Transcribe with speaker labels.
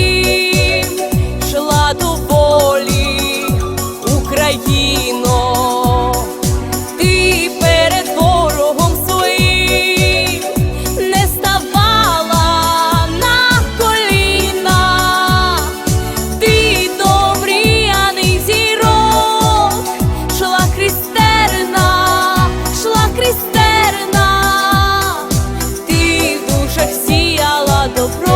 Speaker 1: своїм, шла до волі, Україно, ти перед ворогом своїм не ставала на коліна, ти добріяний зірок, шла крістерна, шла крістерна, ти в душах сіяла добро,